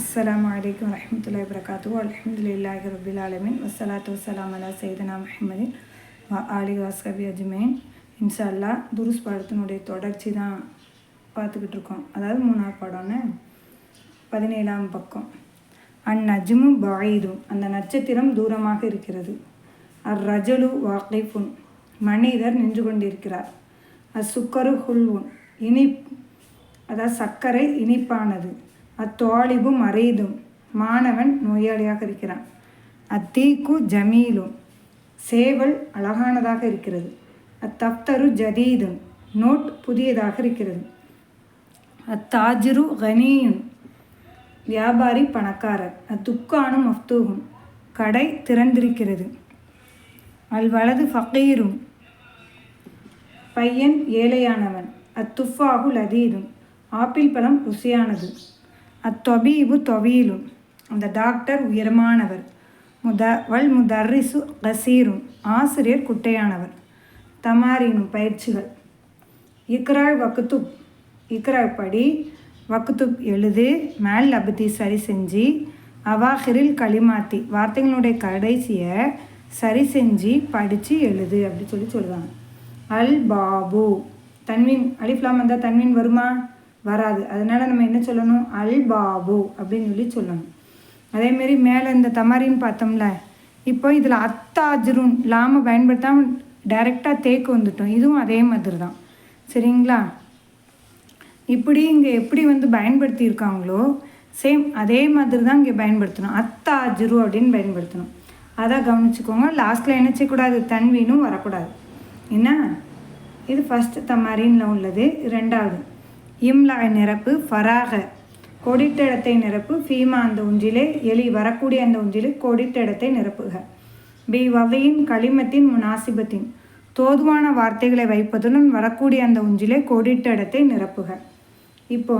அஸ்லாம் வலைக்கம் வரமத்துல்லா வரகாத்து அலமதுல்லாஹி ரபில் ஆலமின் வசலாத்து வசலாம் அலா சைதனா முஹம்மதின் ஆலி வாஸ்கபி அஜ்மேன் இன்ஷால்லா துருஸ் பாடத்தினுடைய தொடர்ச்சி தான் பார்த்துக்கிட்டு இருக்கோம். அதாவது மூணாவது பாடம்னு பதினேழாம் பக்கம். அந்நஜ்மு பாயிதும் அந்த நட்சத்திரம் தூரமாக இருக்கிறது. அர் ரஜலு வாக்கிஃபுன் மனிதர் நின்று கொண்டிருக்கிறார். அசுக்கரு ஹுல்வுன். இனி அதாவது சர்க்கரை இனிப்பானது. அத்தோழிபு மறைதும் மாணவன் நோயாளியாக இருக்கிறான். அத்தீக்கு ஜமீலும் சேவல் அழகானதாக இருக்கிறது. அத்தப்தரு ஜதீதும் நோட் புதியதாக இருக்கிறது. அத்தாஜிரு கனியும் வியாபாரி பணக்காரர். அத்துக்கானும் மஃப்தூகும் கடை திறந்திருக்கிறது. அல் வலது ஃபக்கீரும் பையன் ஏழையானவன். அத்துஃபாகு லதீதும் ஆப்பிள் பழம் ருசியானது. அத்தொபீபு தொவீலு அந்த டாக்டர் உயரமானவர். முத வல் முதர்ரிசு கசீரும். ஆசிரியர் குட்டையானவர். தமாரினும் பயிற்சிகள். இக்ராய் வக்குத்துப் இக்ராய் படி வக்குத்துப் எழுது மேல் அபதி சரி செஞ்சு அவாஹிரில் களிமாத்தி. வார்த்தைகளுடைய கடைசியை சரி செஞ்சு படித்து எழுது அப்படி சொல்லி சொல்லுவாங்க. அல் பாபு தன்வின் அலிஃப்லாம் வந்தால் தன்வின் வருமா? வராது. அதனால் நம்ம என்ன சொல்லணும்? அல் பாபு அப்படின்னு சொல்லி சொல்லணும். அதேமாரி மேலே இந்த தமாரின்னு பார்த்தோம்ல இப்போ இதில் அத்தாஜருன் லாம பயன்படுத்தாமல் டைரெக்டாக தேக்கு வந்துட்டோம். இதுவும் அதே மாதிரி தான் சரிங்களா? இப்படி இங்கே எப்படி வந்து பயன்படுத்தியிருக்காங்களோ சேம் அதே மாதிரி தான் இங்கே பயன்படுத்தணும். அத்தாஜிரு அப்படின்னு பயன்படுத்தணும். அதான் கவனிச்சுக்கோங்க. லாஸ்ட்டில் என்ன செய்யக்கூடாது? தன்வீனும் வரக்கூடாது. என்ன? இது ஃபஸ்ட்டு தமாரின்ல உள்ளது. ரெண்டாவது இம்லா நிரப்பு ஃபராக. கொடிட்ட இடத்தை நிரப்பு ஃபீமா அந்த ஒன்றிலே எலி வரக்கூடிய அந்த ஒன்றிலே கொடிட்ட இடத்தை நிரப்புக. பி வகையின் களிமத்தின் முனாசிபத்தின். தோதுவான வார்த்தைகளை வைப்பதுடன் வரக்கூடிய அந்த ஒன்றிலே கொடிட்ட இடத்தை நிரப்புக. இப்போ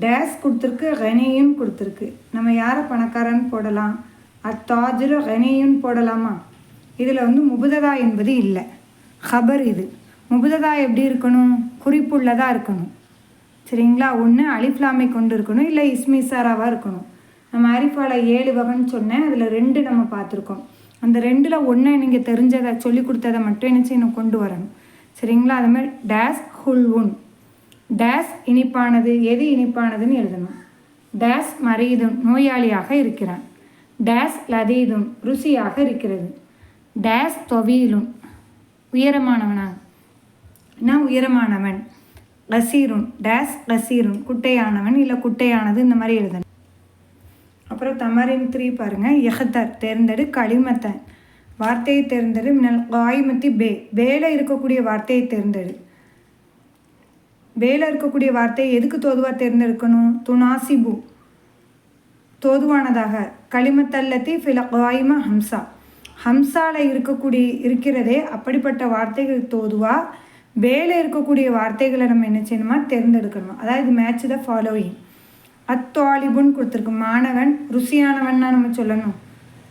டேஸ் கொடுத்துருக்கு ரெனியும் கொடுத்துருக்கு. நம்ம யாரை பணக்காரன்னு போடலாம்? அத்தாஜிர ரெனியும் போடலாமா? இதில் வந்து முபுததா என்பது இல்லை. ஹபர் இது. முபுததா எப்படி இருக்கணும்? குறிப்புள்ளதாக இருக்கணும். சரிங்களா? ஒன்று அலிஃப்லாமை கொண்டு இருக்கணும் இல்லை இஸ்மிசாராவாக இருக்கணும். நம்ம அரிஃபால ஏழு வகைன்னு சொன்னேன் அதில் ரெண்டு நம்ம பார்த்துருக்கோம். அந்த ரெண்டில் ஒன்று நீங்கள் தெரிஞ்சதை சொல்லி கொடுத்ததை மட்டும் என்ன செய்யணும்? கொண்டு வரணும். சரிங்களா? அது மாதிரி டேஸ் ஹுல்வுன் டேஸ் இனிப்பானது எது இனிப்பானதுன்னு எழுதணும். டேஸ் மரீதுன் நோயாளியாக இருக்கிறான். டேஸ் லதீதும் ருசியாக இருக்கிறது. டேஸ் தொவியிலும் உயரமானவனா? நான் உயரமானவன். கசீருன் டேஸ் கசீருன் குட்டையானவன் இல்லை குட்டையானது இந்த மாதிரி எழுதணும். அப்புறம் தமரின் த்ரீ பாருங்கள் எஹத்தர் தேர்ந்தெடு களிமத்தன் வார்த்தையை தேர்ந்தெடு. மினல் காய்மத்தி பே. பேல இருக்கக்கூடிய வார்த்தையை தேர்ந்தெடு. வேலை இருக்கக்கூடிய வார்த்தையை எதுக்கு தோதுவாக தேர்ந்தெடுக்கணும்? துனாசிபு. தோதுவானதாக. களிமத்தல்லத்தி ஃபில காய்ம ஹம்சா. ஹம்சால இருக்கக்கூடிய இருக்கிறதே அப்படிப்பட்ட வார்த்தைகள் தோதுவாக வேலை இருக்கக்கூடிய வார்த்தைகளை நம்ம என்ன செய்யணுமா? தேர்ந்தெடுக்கணும். அதாவது மேட்ச் த ஃபாலோயிங் அத்தாலிபுன்னு கொடுத்துருக்கு. மாணவன் ருசியானவன்னா நம்ம சொல்லணும்.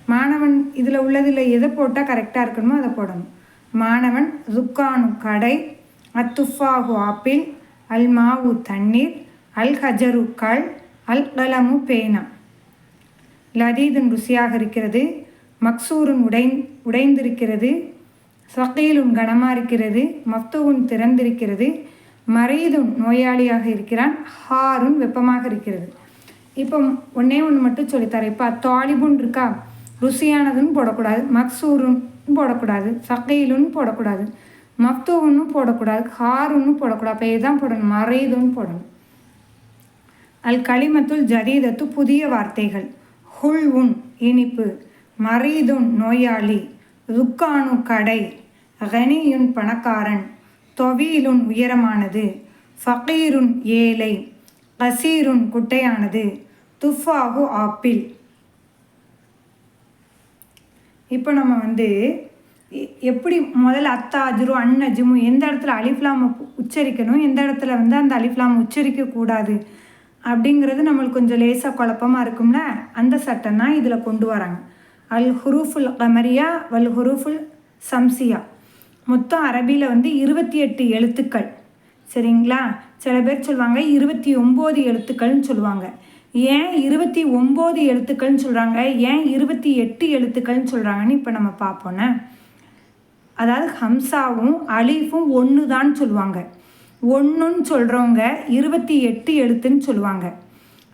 மாணவன் இதில் உள்ளதில் எதை போட்டால் கரெக்டாக இருக்கணுமோ அதை போடணும். மாணவன் ருக்கானு கடை அத்துஃபாஹு ஆப்பிள் அல் மாவு தண்ணீர் அல் ஹஜரு கல் அல் கலமு பேனா. லதீதன் ருசியாக இருக்கிறது மக்சூரன் உடை உடைந்திருக்கிறது சகீலுன் கனமாக இருக்கிறது மஃப்துவுன் திறந்திருக்கிறது மரீதுன் நோயாளியாக இருக்கிறான் ஹாருன் வெப்பமாக இருக்கிறது. இப்போ ஒன்றே ஒன்று மட்டும் சொல்லித்தரேன் இப்போ தாலிபுன் இருக்கா? ருசியானதுன்னு போடக்கூடாது மக்சூருன் போடக்கூடாது சகையிலுன்னு போடக்கூடாது மஃப்தூன்னு போடக்கூடாது ஹாருன்னு போடக்கூடாது. அப்போ இதுதான் போடணும் மறைதுன்னு போடணும். அல் களிமத்துல் ஜதீதத்து புதிய வார்த்தைகள் ஹுல் உன் இனிப்பு மரீதுன் நோயாளி. ருக்கானு கடை. கனியுன் பணக்காரன். தொவீலுன் உயரமானது. ஃபகீருன் ஏழை. கசீருன் குட்டையானது. துஃபாகு ஆப்பிள். இப்போ நம்ம வந்து எப்படி முதல்ல அத்தா அஜுரு அன்னஜுமு எந்த இடத்துல அலிஃப்லாம் உச்சரிக்கணும்? எந்த இடத்துல வந்து அந்த அலிஃப்லாம் உச்சரிக்கக்கூடாது அப்படிங்கிறது நம்மளுக்கு கொஞ்சம் லேசாக குழப்பமாக இருக்கும்ல? அந்த சட்டம் தான் இதில் கொண்டு வராங்க. அல் ஹுரூஃபுல் கமரியா வல் ஹுரூஃபுல் சம்சியா. மொத்தம் அரபியில் வந்து இருபத்தி எட்டு எழுத்துக்கள். சரிங்களா? சில பேர் சொல்லுவாங்க இருபத்தி ஒம்பது எழுத்துக்கள்னு சொல்லுவாங்க ஏன் இருபத்தி ஒம்பது எழுத்துக்கள்னு சொல்கிறாங்க ஏன் இருபத்தி எட்டு எழுத்துக்கள்னு சொல்கிறாங்கன்னு இப்போ நம்ம பார்ப்போன்னே அதாவது ஹம்சாவும் அலீஃபும் ஒன்று தான் சொல்லுவாங்க ஒன்றுன்னு சொல்கிறவங்க இருபத்தி எட்டு எழுத்துன்னு சொல்லுவாங்க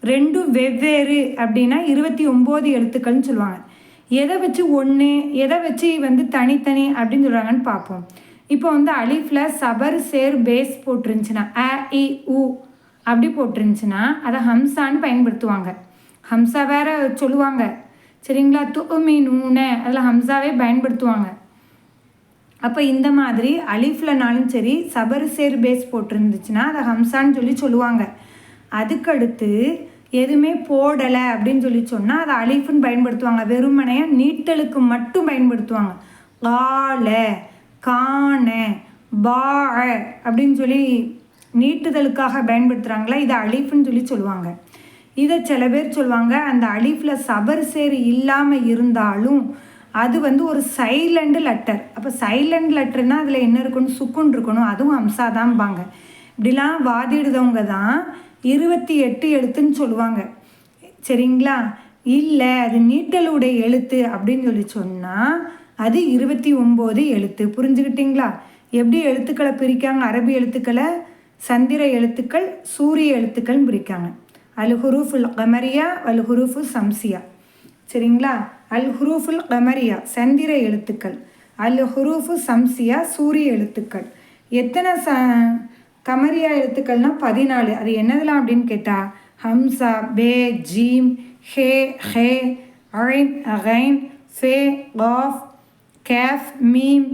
ரெண்டும் வெவ்வேறு அப்படின்னா இருபத்தி ஒம்பது எழுத்துக்கள்னு சொல்லுவாங்க எதை வச்சு ஒன்று எதை வச்சு வந்து தனித்தனி அப்படின்னு சொல்கிறாங்கன்னு பார்ப்போம். இப்போ வந்து அலிஃபில் சபர் சேர் பேஸ் போட்டிருந்துச்சுன்னா அ இ உ அப்படி போட்டிருந்துச்சுன்னா அதை ஹம்சான்னு பயன்படுத்துவாங்க. ஹம்சா வேற சொல்லுவாங்க. சரிங்களா? துமி நூனை அதில் ஹம்சாவே பயன்படுத்துவாங்க. அப்போ இந்த மாதிரி அலிஃப்லனாலும் சரி சபர் சேர் பேஸ் போட்டிருந்துச்சுன்னா அதை ஹம்சான்னு சொல்லி சொல்லுவாங்க. அதுக்கடுத்து எதுவுமே போடலை அப்படின்னு சொல்லி சொன்னால் அதை அலிஃபுன்னு பயன்படுத்துவாங்க. வெறுமனையாக நீட்டலுக்கு மட்டும் பயன்படுத்துவாங்க. கால காண பா அப்படின்னு சொல்லி நீட்டுதலுக்காக பயன்படுத்துகிறாங்களா இதை அலிஃப்னு சொல்லி சொல்லுவாங்க. இதை சில பேர் சொல்லுவாங்க அந்த அலிஃபில் சபர் சேர் இல்லாமல் இருந்தாலும் அது வந்து ஒரு சைலண்ட் லெட்டர் அப்போ சைலண்ட் லெட்டர்னால் அதில் என்ன இருக்கணும் சுக்குன் இருக்கணும் அதுவும் அம்சா தான்பாங்க இப்படிலாம் வாதிடுதவங்க தான் இருபத்தி எட்டு எழுத்துன்னு சொல்லுவாங்க. சரிங்களா? இல்லை அது நீட்டலுடைய எழுத்து அப்படின்னு சொல்லி சொன்னால் அது இருபத்தி ஒம்பது எழுத்து. புரிஞ்சுக்கிட்டிங்களா எப்படி எழுத்துக்களை பிரிக்காங்க? அரபி எழுத்துக்களை சந்திர எழுத்துக்கள் சூரிய எழுத்துக்கள்னு பிரிக்காங்க. அல் ஹுரூஃபுல் கமரியா அல் ஹுரூஃபு சம்சியா. சரிங்களா? அல் ஹுரூஃபுல் கமரியா சந்திர எழுத்துக்கள். அல் ஹுரூஃபு சம்சியா சூரிய எழுத்துக்கள். எத்தனை ச கமரியா எழுத்துக்கள்னால் பதினாலு. அது என்னதெல்லாம் அப்படின்னு கேட்டால் ஹம்சா பே ஜீம் ஹே ஹே ஐன் அகைன் ஃபே காஃப் கேஃப் மீம்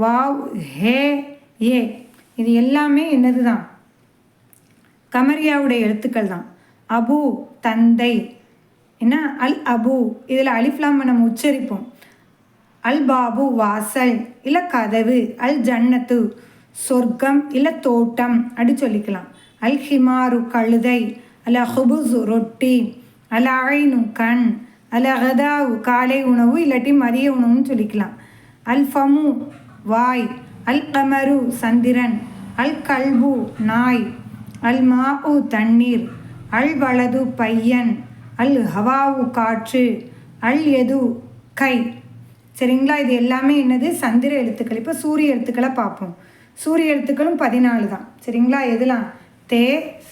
வாவ் ஹே ஏ. இது எல்லாமே என்னது தான் கமரியாவுடைய எழுத்துக்கள் தான் அபு தந்தை. என்ன? அல் அபு. இதில் அலிஃப்லாம் நம்ம உச்சரிப்போம். அல் பாபு வாசல். இல்லை கதவு. அல் ஜன்னத்து. சொர்க்கம் இல்லை தோட்டம் அப்படி சொல்லிக்கலாம். அல் ஹிமாரு கழுதை அல ஹுபுசு ரொட்டி அல் அழைனு கண் அல அகதாவு காலை உணவு இல்லாட்டி மதிய உணவுன்னு சொல்லிக்கலாம். அல் ஃபமு வாய் அல் கமரு சந்திரன் அல் கல்பு நாய் அல் மாவு தண்ணீர் அல் வலது பையன் அல் ஹவாவு காற்று அல் எது கை. சரிங்களா? இது எல்லாமே என்னது? சந்திர எழுத்துக்கள். இப்போ சூரிய எழுத்துக்களை பார்ப்போம். சூரிய எழுத்துக்களும் பதினாலு தான். சரிங்களா? எதுலாம் தே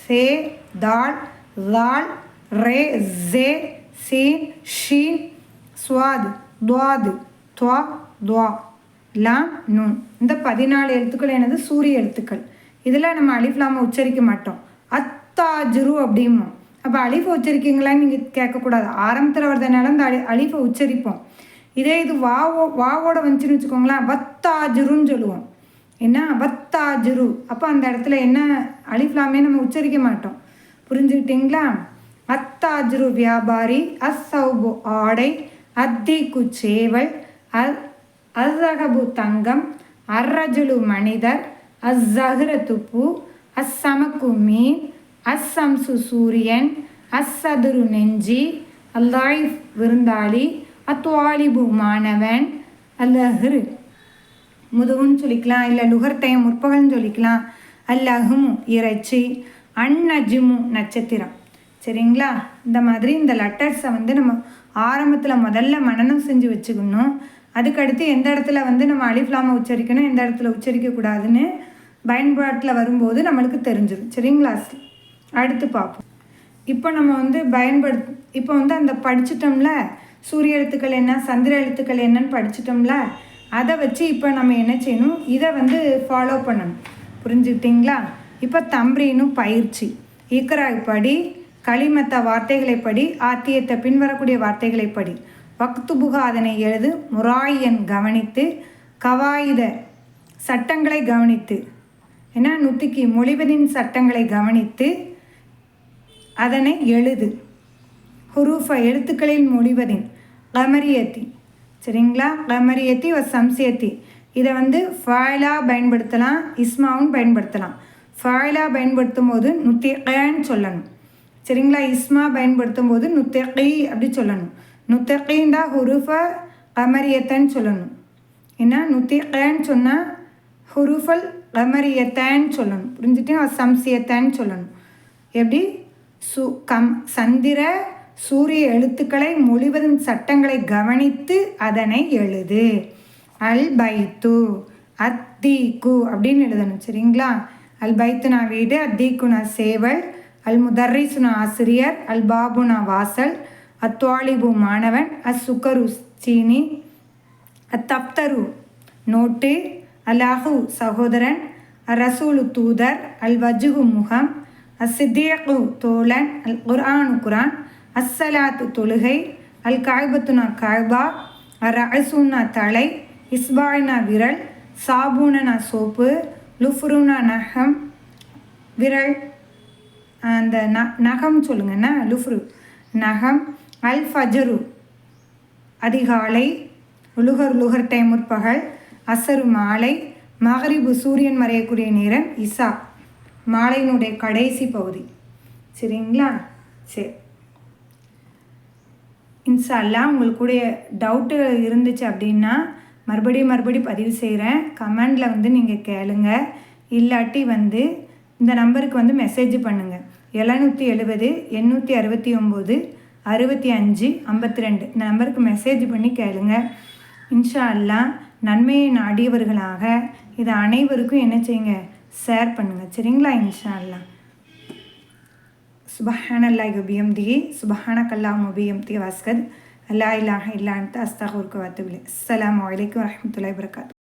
சே தால் தால் ரே ஜே சீன் ஷீன் ஸ்வாது துவாது துவா துவா லாம் நூன். இந்த பதினாலு எழுத்துக்கள் எனது சூரிய எழுத்துக்கள். இதில் நம்ம அலிஃப்லாம உச்சரிக்க மாட்டோம். அத்தாஜுரு அப்படிம்போம். அப்போ அலிஃபை உச்சரிக்கீங்களான்னு நீங்கள் கேட்கக்கூடாது. ஆரம்பத்தில் வரதுனால இந்த அலி அலிஃபை உச்சரிப்போம். இதே இது வாவோ வாவோட வந்துச்சுன்னு வச்சுக்கோங்களேன். வத்தாஜுருன்னு சொல்லுவோம். என்ன? அவத்தாஜுரு அப்போ அந்த இடத்துல என்ன? அலிஃப்லாமே நம்ம உச்சரிக்க மாட்டோம். புரிஞ்சுக்கிட்டிங்களா? அத்தாஜுரு வியாபாரி அசௌபு ஆடை அத்திக்கு சேவல் அல் அஸ்ஸகபு தங்கம் அர்ரஜுலு மனிதர் அஸ்ஸஹ்ரத்து பூ அஸ்ஸமக்கு மீன் அஸ்ஸம்சு சூரியன் அஸ்ஸதுரு நெஞ்சி அல்லாயிஃப் விருந்தாளி அத்வாலிபு மாணவன் அல்லஹ்ரு முதுகுன்னு சொல்லிக்கலாம் இல்லை லுகர் டைம் முற்பகல்னு சொல்லிக்கலாம். அல்லஹுமு இறைச்சி அந்நஜுமு நட்சத்திரம். சரிங்களா? இந்த மாதிரி இந்த லெட்டர்ஸை வந்து நம்ம ஆரம்பத்தில் முதல்ல மனனம் செஞ்சு வச்சுக்கணும். அதுக்கடுத்து எந்த இடத்துல வந்து நம்ம அலிஃப்லாமை உச்சரிக்கணும் எந்த இடத்துல உச்சரிக்கக்கூடாதுன்னு பயன்பாட்டில் வரும்போது நம்மளுக்கு தெரிஞ்சிடும் சரிங்களா அடுத்து பார்ப்போம். இப்போ நம்ம வந்து பயன்படுத் இப்போ வந்து அந்த படிச்சிட்டோம்ல? சூரிய எழுத்துக்கள் என்ன சந்திர எழுத்துக்கள் என்னன்னு படிச்சிட்டோம்ல? அதை வச்சு இப்போ நம்ம என்ன செய்யணும்? இதை வந்து ஃபாலோ பண்ணணும். புரிஞ்சுக்கிட்டிங்களா? இப்போ தம்ரீனும் பயிற்சி. இக்கராய் படி களிமத்த வார்த்தைகளை படி ஆத்தியத்தை பின்வரக்கூடிய வார்த்தைகளை படி. வக்துபுகா அதனை எழுது முராயன் கவனித்து கவாயுத சட்டங்களை கவனித்து. ஏன்னா நுத்திக்கு மொழிவதின் சட்டங்களை கவனித்து அதனை எழுது. ஹுரூஃப எழுத்துக்களில் மொழிவதின் கமரியத்தின் சரிங்களா? கமரியத்தி வ சம்சியத்தி இதை வந்து ஃபாயிலாக பயன்படுத்தலாம் இஸ்மாவும் பயன்படுத்தலாம். ஃபாயிலாக பயன்படுத்தும் போது நுத்திகன்னு சொல்லணும். சரிங்களா? இஸ்மா பயன்படுத்தும் போது நுத்தகி அப்படி சொல்லணும். நுத்தகின்டா ஹுருஃப கமரியத்தன்னு சொல்லணும். ஏன்னா நுத்திகன்னு சொன்னால் ஹுருஃபல் கமரியத்தன்னு சொல்லணும். புரிஞ்சுட்டு சம்சியத்தன்னு சொல்லணும். எப்படி? சு கம் சந்திர சூரிய எழுத்துக்களை மொழிவதன் சட்டங்களை கவனித்து அதனை எழுது. அல் பைத்து அத்தீக்கு அப்படின்னு எழுதணும் சரிங்களா? அல் பைத்துனா வீடு அத்தீக்குனா சேவல் அல் முதர்ரிசுனா ஆசிரியர் அல் பாபுனா வாசல் அத்வாலிபு மாணவன் அஸ் சுக்கரு சீனி அத்தப்தரு நோட்டு அல்லாஹு சகோதரன் ரசூலு தூதர் அல் வஜுகு முகம் அசித்தியகு தோழன் அல் குர்ஆனு குரான் அஸ்ஸலாத்து தொழுகை அல் காய்பத்துனா காய்பா ரசுனா தலை இஸ்பாய்னா விரல் சாபூனனா சோப்பு லுஃப்ருனா நகம் விரல் அந்த ந நகம் சொல்லுங்கண்ணா லுஃப்ரு நகம் அல் ஃபஜரு அதிகாலை உலுகர் உலுகர் டைம் முற்பகல் அசரு மாலை மகரிபு சூரியன் மறையக்கூடிய நேரம் இசா மாலையினுடைய கடைசி பகுதி. சரிங்களா? சரி. இன்ஷால்லா உங்களுக்குடைய டவுட்டு இருந்துச்சு அப்படின்னா மறுபடியும் மறுபடியும் பதிவு செய்கிறேன் கமெண்டில் வந்து நீங்கள் கேளுங்க. இல்லாட்டி வந்து இந்த நம்பருக்கு வந்து மெசேஜ் பண்ணுங்கள் எழுநூற்றி எழுபது எண்ணூற்றி அறுபத்தி ஒம்பது அறுபத்தி அஞ்சு ஐம்பத்தி ரெண்டு. இந்த நம்பருக்கு மெசேஜ் பண்ணி கேளுங்க. இன்ஷா அல்லா நன்மையை நாடியவர்களாக. இதை அனைவருக்கும் என்ன செய்யுங்க? ஷேர் பண்ணுங்கள் சரிங்களா இன்ஷா அல்லா? சுபஹான அல்லாஹ் பியம்திஹி சுபஹானக் அல்லாஹ் பியம்தி வாஸ்கத். அல்லா இல்லாஹ இல்லா அன்த அஸ்தகுருக்கு வாத்துபிலே அஸ்ஸலாமு அலைக்கும் வரஹ்மத்துல்லாஹி வபரகாத்து